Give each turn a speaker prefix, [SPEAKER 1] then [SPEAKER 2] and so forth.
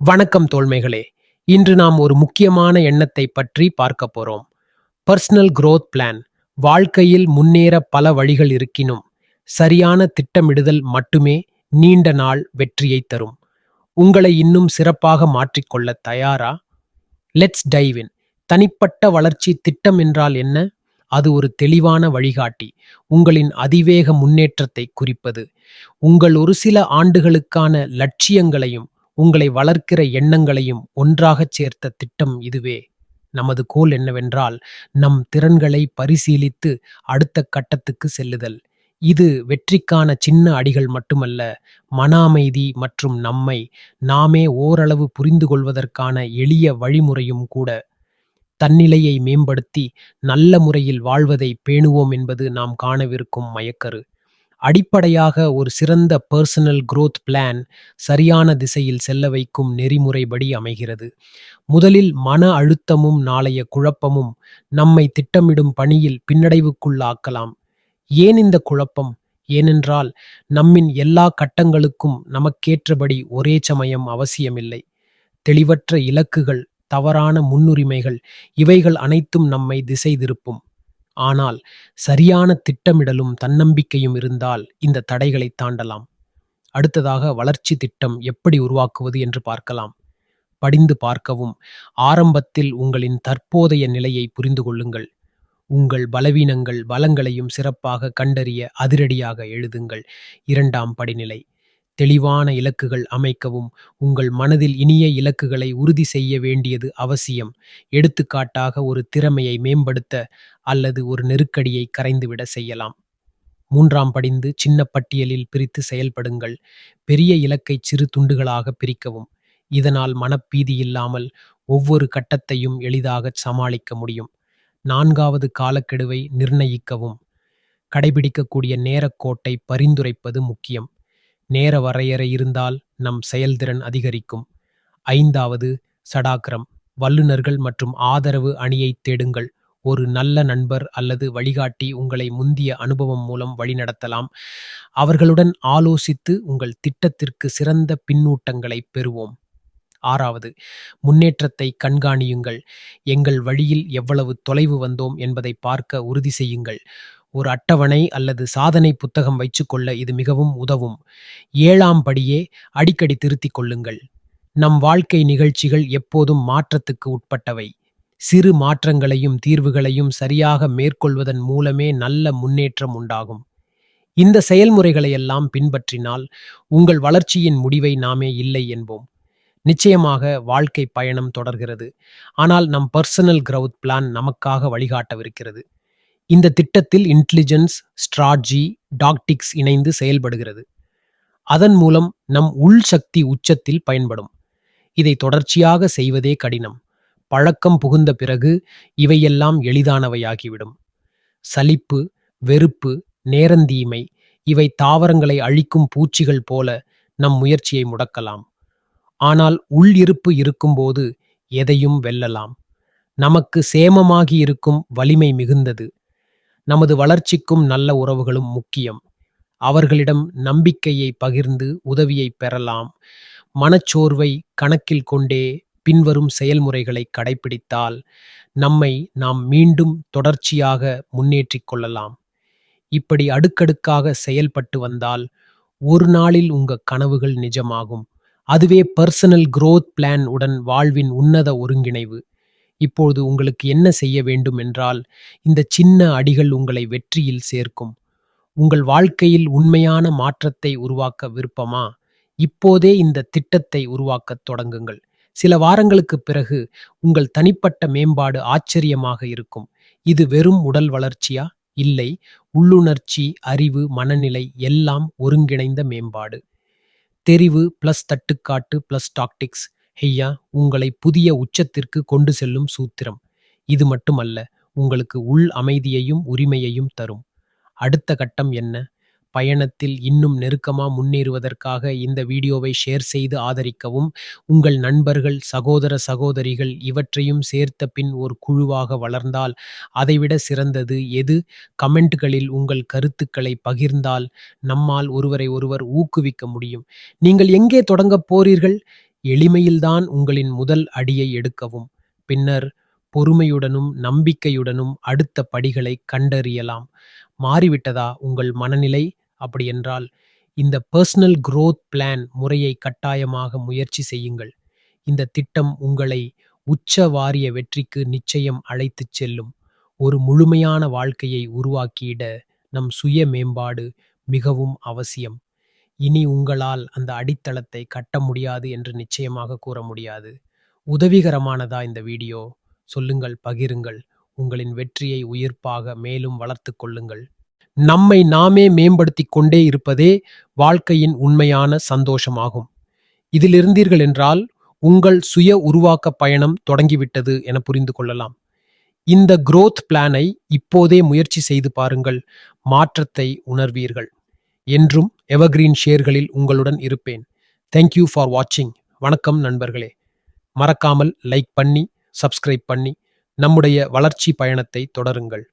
[SPEAKER 1] வணக்கம் தோழ்மைகளே. இன்று நாம் ஒரு முக்கியமான எண்ணத்தை பற்றி பார்க்க போறோம். பர்சனல் குரோத் பிளான் வாழ்க்கையில் முன்னேற பல வழிகள் இருக்கினும் சரியான திட்டமிடுதல் மட்டுமே நீண்ட நாள் வெற்றியை தரும். உங்களை இன்னும் சிறப்பாக மாற்றிக்கொள்ள தயாரா? லெட்ஸ் டைவின் தனிப்பட்ட வளர்ச்சி திட்டம் என்றால் என்ன? அது ஒரு தெளிவான வழிகாட்டி. உங்களின் அதிவேக முன்னேற்றத்தை குறிப்பது. உங்கள் ஒரு சில ஆண்டுகளுக்கான லட்சியங்களையும் உங்களை வளர்க்கிற எண்ணங்களையும் ஒன்றாகச் சேர்த்த திட்டம் இதுவே. நமது கோல் என்னவென்றால் நம் திறன்களை பரிசீலித்து அடுத்த கட்டத்துக்கு செல்லுதல். இது வெற்றிக்கான சின்ன அடிகள் மட்டுமல்ல மன அமைதி மற்றும் நம்மை நாமே ஓரளவு புரிந்து கொள்வதற்கான எளிய வழிமுறையும் கூட. தன்னிலையை மேம்படுத்தி நல்ல முறையில் வாழ்வதை பேணுவோம் என்பது நாம் காணவிருக்கும் மயக்கரு. அடிப்படையாக ஒரு சிறந்த பர்சனல் குரோத் பிளான் சரியான திசையில் செல்ல வைக்கும் நெறிமுறைப்படி அமைகிறது. முதலில் மன அழுத்தமும் நாளைய குழப்பமும் நம்மை திட்டமிடும் பணியில் பின்னடைவுக்குள்ளாக்கலாம். ஏன் இந்த குழப்பம்? ஏனென்றால் நம்மின் எல்லா கட்டங்களுக்கும் நமக்கேற்றபடி ஒரே சமயம் அவசியமில்லை. தெளிவற்ற இலக்குகள் தவறான முன்னுரிமைகள் இவைகள் அனைத்தும் நம்மை திசை திருப்பும். ஆனால் சரியான திட்டமிடலும் தன்னம்பிக்கையும் இருந்தால் இந்த தடைகளை தாண்டலாம். அடுத்ததாக வளர்ச்சி திட்டம் எப்படி உருவாக்குவது என்று பார்க்கலாம். படிந்து பார்க்கவும் ஆரம்பத்தில் உங்களின் தற்போதைய நிலையை புரிந்து கொள்ளுங்கள். உங்கள் பலவீனங்கள் பலங்களையும் சிறப்பாக கண்டறிய அதிரடியாக எழுதுங்கள். இரண்டாம் படிநிலை. தெளிவான இலக்குகள் அமைக்கவும் உங்கள் மனதில் இனிய இலக்குகளை உறுதி செய்ய வேண்டியது அவசியம். எடுத்துக்காட்டாக ஒரு திறமையை மேம்படுத்த அல்லது ஒரு நெருக்கடியை கரைந்துவிட செய்யலாம். மூன்றாம் படிந்து சின்ன பட்டியலில் பிரித்து செயல்படுங்கள். பெரிய இலக்கை சிறு துண்டுகளாக பிரிக்கவும். இதனால் மனப்பீதி இல்லாமல் ஒவ்வொரு கட்டத்தையும் எளிதாக சமாளிக்க முடியும். நான்காவது காலக்கெடுவை நிர்ணயிக்கவும். கடைபிடிக்கக்கூடிய நேரக்கோட்டை பரிந்துரைப்பது முக்கியம். நேர வரையறை இருந்தால் நம் செயல்திறன் அதிகரிக்கும். ஐந்தாவது சடாக்கிரம் வல்லுநர்கள் மற்றும் ஆதரவு அணியைத் தேடுங்கள். ஒரு நல்ல நண்பர் அல்லது வழிகாட்டி உங்களை முந்திய அனுபவம் மூலம் வழிநடத்தலாம். அவர்களுடன் ஆலோசித்து உங்கள் திட்டத்திற்கு சிறந்த பின்னூட்டங்களை பெறுவோம். ஆறாவது முன்னேற்றத்தை கண்காணியுங்கள். எங்கள் வழியில் எவ்வளவு தொலைவு வந்தோம் என்பதை பார்க்க உறுதி செய்யுங்கள். ஒரு அட்டவணை அல்லது சாதனை புத்தகம் வைச்சுக்கொள்ள இது மிகவும் உதவும். ஏழாம் படியே அடிக்கடி திருத்திக் கொள்ளுங்கள். நம் வாழ்க்கை நிகழ்ச்சிகள் எப்போதும் மாற்றத்துக்கு உட்பட்டவை. சிறு மாற்றங்களையும் தீர்வுகளையும் சரியாக மேற்கொள்வதன் மூலமே நல்ல முன்னேற்றம் உண்டாகும். இந்த செயல்முறைகளை எல்லாம் பின்பற்றினால் உங்கள் வளர்ச்சியின் முடிவை நாமே இல்லை என்போம். நிச்சயமாக வாழ்க்கை பயணம் தொடர்கிறது. ஆனால் நம் பர்சனல் கிரவுத் பிளான் நமக்காக வழிகாட்டவிருக்கிறது. இந்த திட்டத்தில் இன்டெலிஜென்ஸ் ஸ்ட்ராட்ஜி டாக்டிக்ஸ் இணைந்து செயல்படுகிறது. அதன் மூலம் நம் உள் சக்தி உச்சத்தில் பயன்படும். இதை தொடர்ச்சியாக செய்வதே கடினம். பழக்கம் புகுந்த பிறகு இவையெல்லாம் எளிதானவையாகிவிடும். சலிப்பு வெறுப்பு நேரந்தீமை இவை தாவரங்களை அழிக்கும் பூச்சிகள் போல நம் முயற்சியை முடக்கலாம். ஆனால் உள் இருப்பு இருக்கும்போது எதையும் வெல்லலாம். நமக்கு சேமமாகி இருக்கும் வலிமை மிகுந்தது. நமது வளர்ச்சிக்கும் நல்ல உறவுகளும் முக்கியம். அவர்களிடம் நம்பிக்கையை பகிர்ந்து உதவியை பெறலாம். மனச்சோர்வை கணக்கில் கொண்டே பின்வரும் செயல்முறைகளை கடைபிடித்தால் நம்மை நாம் மீண்டும் தொடர்ச்சியாக முன்னேற்றிக் கொள்ளலாம். இப்படி அடுக்கடுக்காக செயல்பட்டு வந்தால் ஒரு நாளில் உங்க கனவுகள் நிஜமாகும். அதுவே பர்சனல் குரோத் பிளான் உடன் வாழ்வின் உன்னத ஒருங்கிணைவு. இப்போது உங்களுக்கு என்ன செய்ய வேண்டும் என்றால் இந்த சின்ன அடிகள் உங்களை வெற்றியில் சேர்க்கும். உங்கள் வாழ்க்கையில் உண்மையான மாற்றத்தை உருவாக்க விருப்பமா? இப்போதே இந்த திட்டத்தை உருவாக்கத் தொடங்குங்கள். சில வாரங்களுக்குப் பிறகு உங்கள் தனிப்பட்ட மேம்பாடு ஆச்சரியமாக இருக்கும். இது வெறும் உடல் வளர்ச்சியா? இல்லை. உள்ளுணர்ச்சி அறிவு மனநிலை எல்லாம் ஒருங்கிணைந்த மேம்பாடு. தெரிவு பிளஸ் தட்டுக்காட்டு பிளஸ் டாக்டிக்ஸ் ஹெய்யா உங்களை புதிய உச்சத்திற்கு கொண்டு செல்லும் சூத்திரம். இது மட்டுமல்ல உங்களுக்கு உள் அமைதியையும் உரிமையையும் தரும். அடுத்த கட்டம் என்ன? பயணத்தில் இன்னும் நெருக்கமா முன்னேறுவதற்காக இந்த வீடியோவை ஷேர் செய்து ஆதரிக்கவும். உங்கள் நண்பர்கள் சகோதர சகோதரிகள் இவற்றையும் சேர்த்த பின் ஒரு குழுவாக வளர்ந்தால் அதைவிட சிறந்தது எது? கமெண்ட்களில் உங்கள் கருத்துக்களை பகிர்ந்தால் நம்மால் ஒருவரை ஒருவர் ஊக்குவிக்க முடியும். நீங்கள் எங்கே தொடங்கப் போறீர்கள்? எளிமையில்தான் உங்களின் முதல் அடியை எடுக்கவும் பின்னர் பொறுமையுடனும் நம்பிக்கையுடனும் அடுத்த படிகளை கண்டறியலாம். மாறிவிட்டதா உங்கள் மனநிலை? அப்படியென்றால் இந்த பர்சனல் குரோத் பிளான் முறையை கட்டாயமாக முயற்சி செய்யுங்கள். இந்த திட்டம் உங்களை உச்ச வாரிய வெற்றிக்கு நிச்சயம் அழைத்துச் செல்லும். ஒரு முழுமையான வாழ்க்கையை உருவாக்கியிட நம் சுய மேம்பாடு மிகவும் அவசியம். இனி உங்களால் அந்த அடித்தளத்தை கட்ட முடியாது என்று நிச்சயமாக கூற முடியாது. உதவிகரமானதா இந்த வீடியோ? சொல்லுங்கள் பகிருங்கள். உங்களின் வெற்றியை உயிர்ப்பாக மேலும் வளர்த்து கொள்ளுங்கள். நம்மை நாமே மேம்படுத்தி கொண்டே இருப்பதே வாழ்க்கையின் உண்மையான சந்தோஷமாகும். இதில் இருந்தீர்கள் என்றால் உங்கள் சுய உருவாக்க பயணம் தொடங்கிவிட்டது என புரிந்து கொள்ளலாம். இந்த குரோத் பிளானை இப்போதே முயற்சி செய்து பாருங்கள். மாற்றத்தை உணர்வீர்கள். என்றும் எவர்கிரீன் ஷேர்களில் உங்களுடன் இருப்பேன். தேங்க்யூ ஃபார் வாட்சிங் வணக்கம் நண்பர்களே. மறக்காமல் லைக் பண்ணி சப்ஸ்கிரைப் பண்ணி நம்முடைய வளர்ச்சி பயணத்தை தொடருங்கள்.